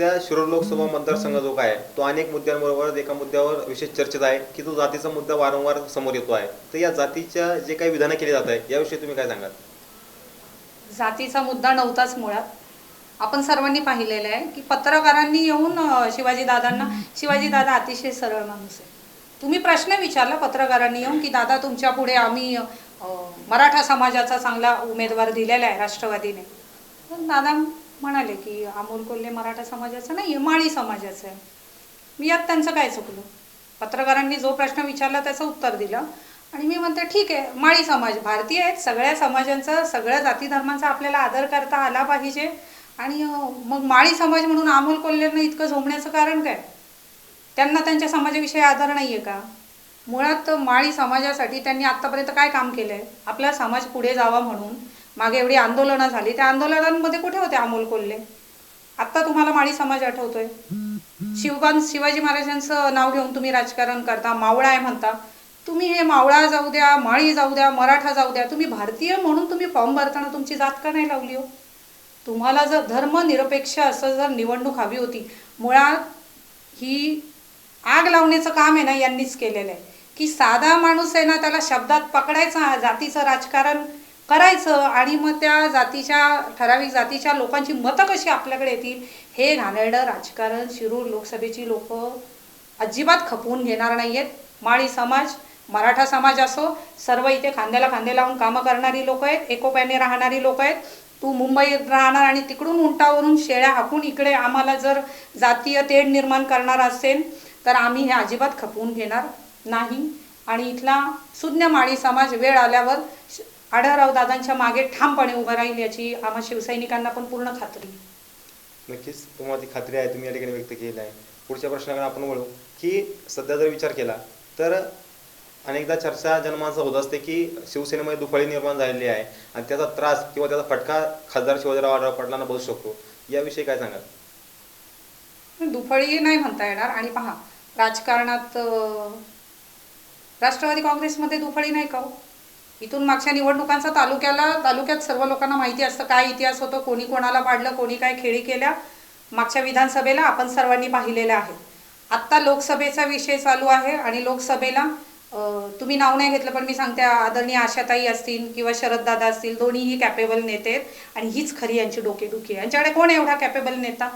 सध्या शिरूर लोकसभा मतदारसंघ जो काय आहे तो अनेक मुद्द्यांबरोबर एका मुद्द्यावर विशेष चर्चेत आहे की तो जातीचा मुद्दा वारंवार समोर येतो आहे. तर या जातीच्या जे काही विधानं केली जात आहे याविषयी तुम्ही काय सांगाल? जातीचा मुद्दा नव्हताच मुळात. आपण सर्वांनी पाहिलेलं आहे की पत्रकारांनी येऊन शिवाजी दादांना शिवाजी दादा अतिशय सरळ माणूस आहे. तुम्ही प्रश्न विचारला पत्रकारांनी येऊन की दादा तुमच्यापुढे आम्ही मराठा समाजाचा चांगला उमेदवार दिलेला आहे राष्ट्रवादीने. दादा म्हणाले की अमोल कोल्हे मराठा समाजाचं नाही आहे माळी समाजाचं आहे. मी यात त्यांचं काय चुकलो? पत्रकारांनी जो प्रश्न विचारला त्याचं उत्तर दिलं. आणि मी म्हणते ठीक आहे माळी समाज भारतीय आहेत सगळ्या समाजांचा सगळ्या जाती धर्मांचा आपल्याला आदर करता आला पाहिजे. आणि मग माळी समाज म्हणून अमोल कोल्हेंना इतकं झोमण्याचं कारण काय? त्यांना त्यांच्या समाजाविषयी आदर नाही आहे का? मुळात माळी समाजासाठी त्यांनी आत्तापर्यंत काय काम केलं आहे आपला समाज पुढे जावा म्हणून. मागे एवढी आंदोलनं झाली. त्या आंदोलनांमध्ये कुठे होते अमोल कोल्हे? आत्ता तुम्हाला माळी समाज आठवतोय. शिवबान शिवाजी महाराजांचं नाव घेऊन तुम्ही राजकारण करता मावळा आहे म्हणता. तुम्ही हे मावळा जाऊ द्या माळी जाऊ द्या मराठा जाऊ द्या तुम्ही भारतीय म्हणून तुम्ही फॉर्म भरताना तुमची जात का नाही लावली हो? तुम्हाला जर धर्मनिरपेक्ष असं जर निवडणूक हवी होती मुळात ही आग लावण्याचं काम आहे ना यांनीच केलेलं आहे. की साधा माणूस आहे ना त्याला शब्दात पकडायचा जातीचं राजकारण करायचं आणि मग त्या जातीच्या ठराविक जातीच्या लोकांची मतं कशी आपल्याकडे येतील हे घाणेरडं राजकारण शिरूर लोकसभेची लोक अजिबात खपवून घेणार नाही आहेत माळी समाज मराठा समाज असो सर्व इथे खांद्याला खांदे लावून कामं करणारी लोक आहेत एकोप्याने राहणारी लोक आहेत. तू मुंबईत राहणार आणि तिकडून उंटावरून शेळ्या हाकून इकडे आम्हाला जर जातीय तेढ निर्माण करणार असेल तर आम्ही हे अजिबात खपवून घेणार नाही. आणि इथला सुज्ञ माळी समाज वेळ आल्यावर श- आढळराव दादांच्या मागे ठामपणे उभं राहील याची आम्हा शिवसैनिकांना पण पूर्ण खात्री. नक्कीच तुम्हाला ती खात्री आहे तुम्ही या ठिकाणी व्यक्त केली आहे पुढच्या प्रश्नाकडे आपण वळू की सध्या जर विचार केला तर अनेकदा चर्चा जनमानसा होत असते की शिवसेनेमध्ये दुफळी निर्माण झालेली आहे आणि त्याचा त्रास किंवा त्याचा फटका खासदार शिवाजीराव आढळराव पाटलांना बसू शकतो याविषयी काय सांगाल दुफळी नाही म्हणता येणार आणि पहा राजकारणात राष्ट्रवादी काँग्रेसमध्ये दुफळी नाही का हो? इथून मागच्या निवडणुकांचा तालुक्याला तालुक्यात सर्व लोकांना माहिती असतं काय इतिहास होतो कोणी कोणाला पाडलं कोणी काय खेळी केल्या. मागच्या विधानसभेला आपण सर्वांनी पाहिलेल्या आहेत आत्ता लोकसभेचा विषय चालू आहे आणि लोकसभेला तुम्ही नाव नाही घेतलं पण मी सांगते आदरणीय आशाताई असतील किंवा शरददादा असतील दोन्हीही कॅपेबल नेते आहेत. आणि हीच खरी यांची डोकेदुखी आहे. यांच्याकडे कोण एवढा कॅपेबल नेता?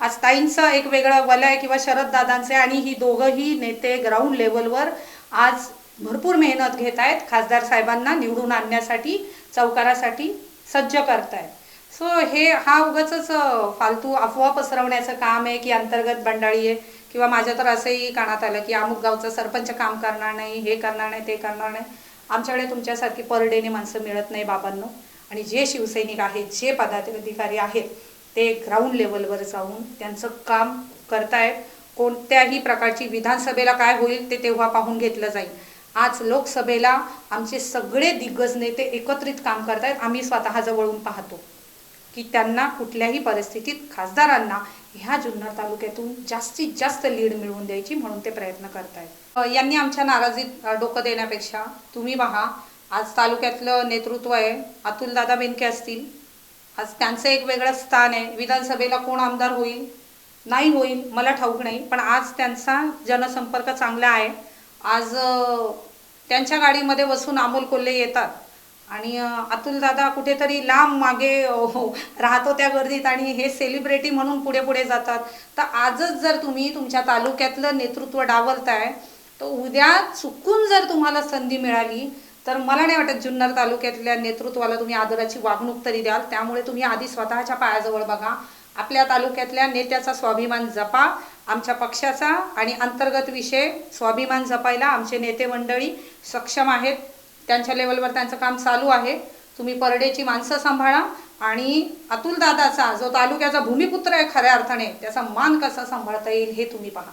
आज ताईंचं एक वेगळं वलय किंवा शरददादांचे आणि ही दोघंही नेते ग्राउंड लेवलवर आज भरपूर मेहनत घेत आहेत. खासदार साहेबांना निवडून आणण्यासाठी चौकारासाठी सज्ज करतायत. सो हे हा उगाच फालतू अफवा पसरवण्याचं काम आहे की अंतर्गत बंडाळी आहे किंवा माझ्या तर असंही कानात आलं की अमुक गावचा सरपंच काम करणार नाही हे करणार नाही ते करणार नाही. आमच्याकडे तुमच्यासारखी पर डेने माणसं मिळत नाही बाबांनो. आणि जे शिवसैनिक आहेत जे पदाधिकारी आहेत ते ग्राउंड लेवलवर जाऊन त्यांचं काम करतायत. कोणत्याही प्रकारची विधानसभेला काय होईल ते तेव्हा पाहून घेतलं जाईल. आज लोकसभेला आमचे सगळे दिग्गज नेते एकत्रित काम करतायत. आम्ही स्वतः जवळून पाहतो की त्यांना कुठल्याही परिस्थितीत खासदारांना ह्या जुन्नर तालुक्यातून जास्तीत जास्त लीड मिळवून द्यायची म्हणून ते प्रयत्न करतायत. आहेत यांनी आमच्या नाराजीत डोकं देण्यापेक्षा तुम्ही पहा आज तालुक्यातलं नेतृत्व आहे अतुलदादा बेनके असतील. आज त्यांचं एक वेगळं स्थान आहे. विधानसभेला कोण आमदार होईल? नाही होईल मला ठाऊक नाही. पण आज त्यांचा जनसंपर्क चांगला आहे. आज त्यांच्या गाडीमध्ये बसून अमोल कोल्हे येतात. आणि अतुलदादा कुठेतरी लांब मागे हो, राहतो त्या गर्दीत आणि हे सेलिब्रिटी म्हणून पुढे पुढे जातात. तर आजच जर तुम्ही तुमच्या तालुक्यातलं नेतृत्व डावलताय तर उद्या चुकून जर तुम्हाला संधी मिळाली तर मला नाही वाटत जुन्नर तालुक्यातल्या नेतृत्वाला तुम्ही आदराची वागणूक तरी द्याल. त्यामुळे तुम्ही आधी स्वतःच्या पायाजवळ बघा. आपल्या तालुक्यातल्या नेत्याचा स्वाभिमान जपा. आमच्या पक्षाचा आणि अंतर्गत विषय स्वाभिमान जपायला आमचे नेते मंडळी सक्षम आहेत. त्यांच्या लेवलवर त्यांचं काम चालू आहे. तुम्ही परडेची माणसं सांभाळा आणि अतुल दादाचा जो तालुक्याचा भूमिपुत्र आहे खऱ्या अर्थाने त्याचा मान कसा सांभाळता येईल हे तुम्ही पहा.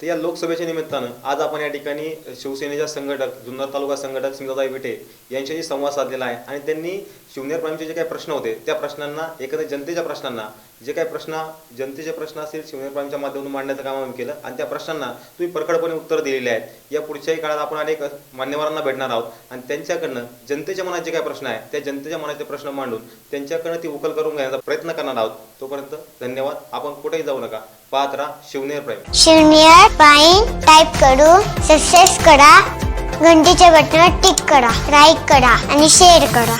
तर या लोकसभेच्या निमित्तानं आज आपण या ठिकाणी शिवसेनेच्या संघटक जुन्नर तालुका संघटक स्मिताताई विटे यांच्याशी संवाद साधलेला आहे. आणि त्यांनी शिवनेर प्राईमचे जे काही प्रश्न होते त्या प्रश्नांना एकत्र जनतेच्या प्रश्नांना जे काही प्रश्न जनतेचे प्रश्न असतील शिवनेरप्राईंच्या माध्यमातून मांडण्याचं काम आम्ही केलं. आणि त्या प्रश्नांना तुम्ही परखडपणे उत्तर दिलेली आहेत. या पुढच्याही काळात आपण अनेक मान्यवरांना भेटणार आहोत. आणि त्यांच्याकडनं जनतेच्या मनात जे काही प्रश्न आहे त्या जनतेच्या मनाचे प्रश्न मांडून त्यांच्याकडनं ती उकल करून घेण्याचा प्रयत्न करणार आहोत. तोपर्यंत धन्यवाद. आपण कुठेही जाऊ नका. पाहत राहा Shivner prime. Shivner prime type करून सक्सेस करा घंटीच्या बटनावर टिक करा लाईक करा आणि शेअर करा.